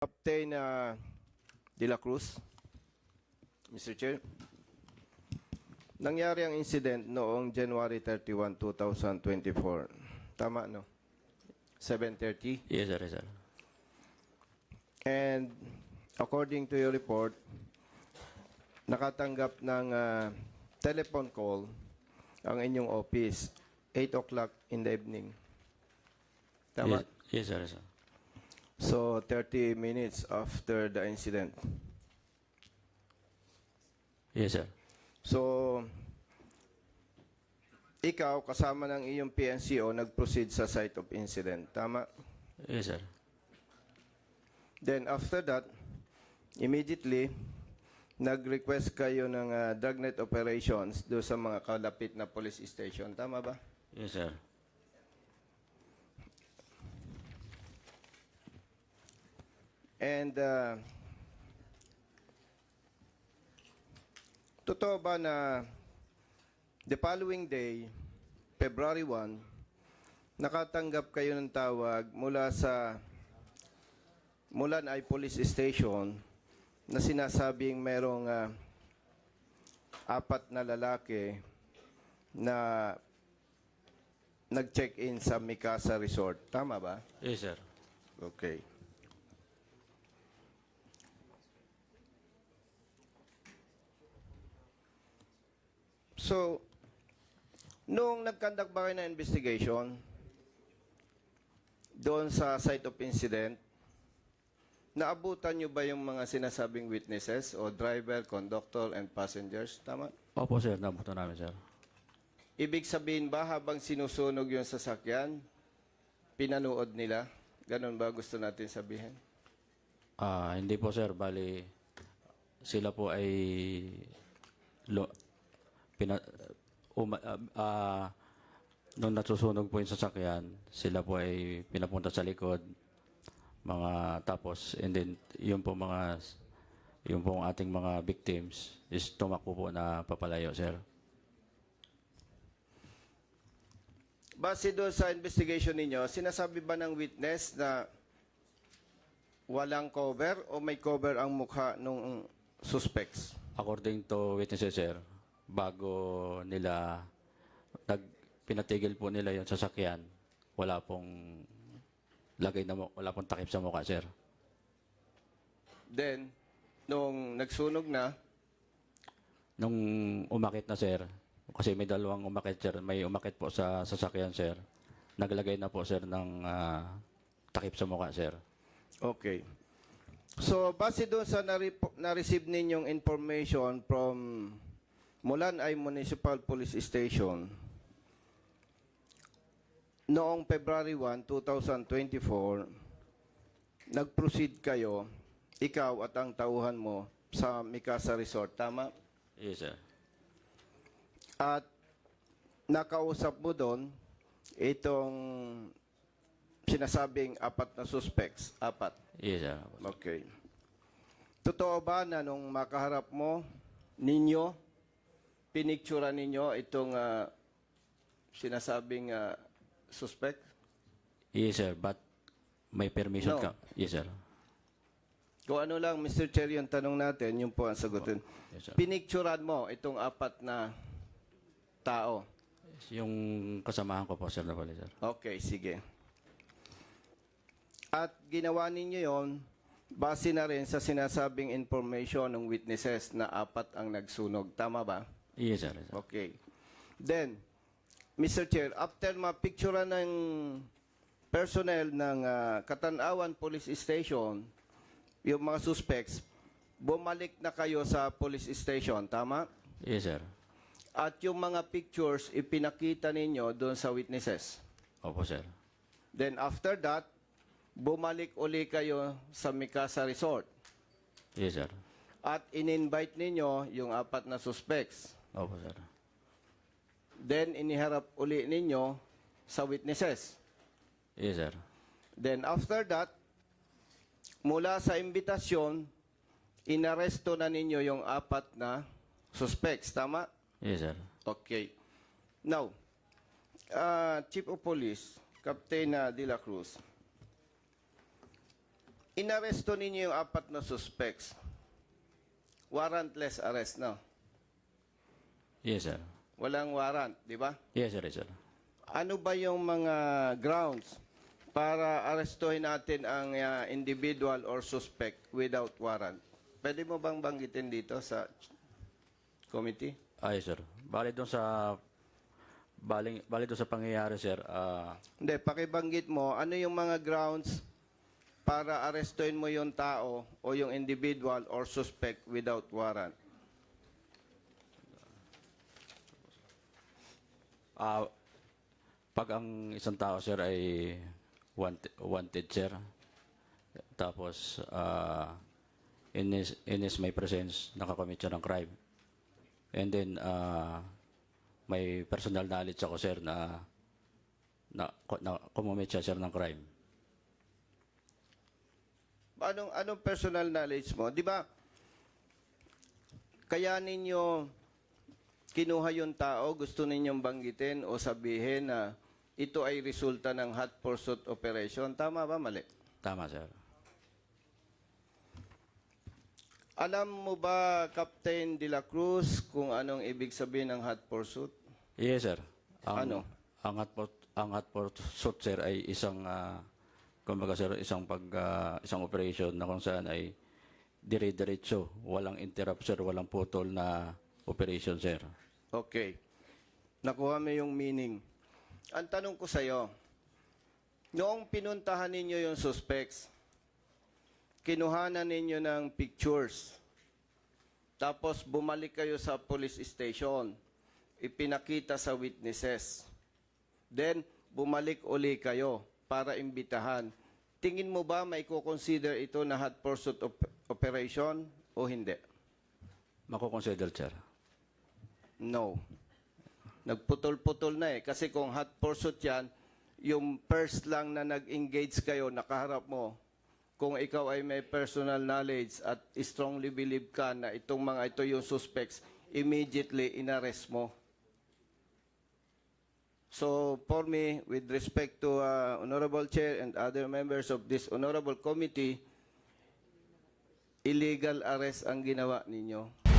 Captain uh, De La Cruz, Mr. Chair. Nangyari ang incident noong January 31, 2024. Tama, no? 7.30. Yes, sir, yes, sir. And according to your report, nakatanggap ng uh, telephone call ang inyong office 8 o'clock in the evening. Tama? Yes, yes, sir, yes, sir. So 30 minutes after the incident. Yes, sir. So ikaw kasama ng iyong PNCO nag-proceed sa site of incident. Tama? Yes, sir. Then after that, immediately nag-request kayo ng uh, dragnet operations do sa mga kalapit na police station. Tama ba? Yes, sir. And uh, totoo ba na the following day, February 1, nakatanggap kayo ng tawag mula sa Mulan ay Police Station na sinasabing merong ah, apat na lalaki na nag-check-in sa Mikasa Resort. Tama ba? Yes, sir. Okay. So, nung nagkandak ba kayo ng investigation doon sa site of incident, naabutan nyo ba yung mga sinasabing witnesses o driver, conductor, and passengers? Tama? Opo, sir. Nabuto namin, sir. Ibig sabihin ba habang sinusunog yung sasakyan, pinanood nila? Ganon ba gusto natin sabihin? Ah, hindi po, sir. Bali, sila po ay lo, pina, uma, ah, ah, nung nasusunog po yung sasakyan, sila po ay pinapunta sa likod, mga tapos, and then, yung po mga, yung po ating mga victims is tumakbo po na papalayo, sir. Base doon sa investigation ninyo, sinasabi ba ng witness na walang cover o may cover ang mukha ng suspects? According to witnesses, sir, bago nila nag pinatigil po nila yung sasakyan, wala pong lagay na wala pong takip sa mukha, sir. Then, nung nagsunog na, Nung umakit na, sir, kasi may dalawang umakit, sir, may umakit po sa sasakyan, sir. Naglagay na po, sir, ng ah, takip sa mukha, sir. okay. So, base doon sa nare- na-receive ninyong information from Mulan ay Municipal Police Station, noong February 1, 2024, nag-proceed kayo, ikaw at ang tauhan mo, sa Mikasa Resort, tama? Yes, sir. At nakausap mo doon itong sinasabing apat na suspects. Apat. Yes, sir. Okay. Totoo ba na nung makaharap mo, ninyo, pinictura ninyo itong ah, sinasabing ah, suspect? Yes, sir, but may permission No. ka. Yes, sir. Kung ano lang, Mr. Chair, yung tanong natin, yun po ang sagutin. Yes, sir. Pinicturan mo itong apat na tao. Yung kasamahan ko po, sir, na pala, sir. Okay, sige. At ginawa ninyo yon base na rin sa sinasabing information ng witnesses na apat ang nagsunog. Tama ba? Yes, sir. Yes, sir. Okay. Then, Mr. Chair, after mapicture ng personnel ng ah, Katanawan Police Station, yung mga suspects, bumalik na kayo sa police station. Tama? Yes, sir. At yung mga pictures, ipinakita ninyo doon sa witnesses. Opo, sir. Then after that, bumalik uli kayo sa Mikasa Resort. Yes, sir. At in-invite ninyo yung apat na suspects. Opo, sir. Then iniharap uli ninyo sa witnesses. Yes, sir. Then after that, mula sa imbitasyon, inaresto na ninyo yung apat na suspects. Tama? Yes, sir. Okay. Now, uh, Chief of Police, Captain uh, De La Cruz, inaresto ninyo yung apat na suspects. Warrantless arrest, no? Yes, sir. Walang warrant, di ba? Yes, sir, yes, sir. Ano ba yung mga grounds para arestuhin natin ang uh, individual or suspect without warrant? Pwede mo bang banggitin dito sa committee? Ah, yes, sir. Bali doon sa bali, bali doon sa pangyayari, sir. ah Hindi, pakibanggit mo, ano yung mga grounds para arestuhin mo yung tao o yung individual or suspect without warrant? Ah, pag ang isang tao, sir, ay wanted, wanted sir, tapos ah in, his, in his my presence, nakakommit siya ng crime. And then, ah may personal knowledge ako, sir, na na, na kumumit siya, sir, ng crime. Anong, anong personal knowledge mo? Di ba, kaya ninyo kinuha yung tao, gusto ninyong banggitin o sabihin na ito ay resulta ng hot pursuit operation. Tama ba? Mali. Tama, sir. Alam mo ba, Captain De La Cruz, kung anong ibig sabihin ng hot pursuit? Yes, sir. Ang, Ano? Ang hot ang hot pursuit, sir, ay isang, ah, kumbaga, sir, isang pag, ah, isang operation na kung saan ay dire-diretso, walang interrupt, sir, walang putol na operation, sir. Okay. Nakuha mo yung meaning. Ang tanong ko sa'yo, noong pinuntahan ninyo yung suspects, kinuhanan ninyo ng pictures, tapos bumalik kayo sa police station, ipinakita sa witnesses, then bumalik uli kayo para imbitahan. Tingin mo ba may consider ito na hot pursuit op- operation o hindi? Mako-consider, sir. No. Nagputol-putol na eh. Kasi kung hot pursuit yan, yung first lang na nag-engage kayo, nakaharap mo, kung ikaw ay may personal knowledge at strongly believe ka na itong mga ito yung suspects, immediately inarrest mo. So, for me, with respect to uh, Honorable Chair and other members of this Honorable Committee, illegal arrest ang ginawa ninyo.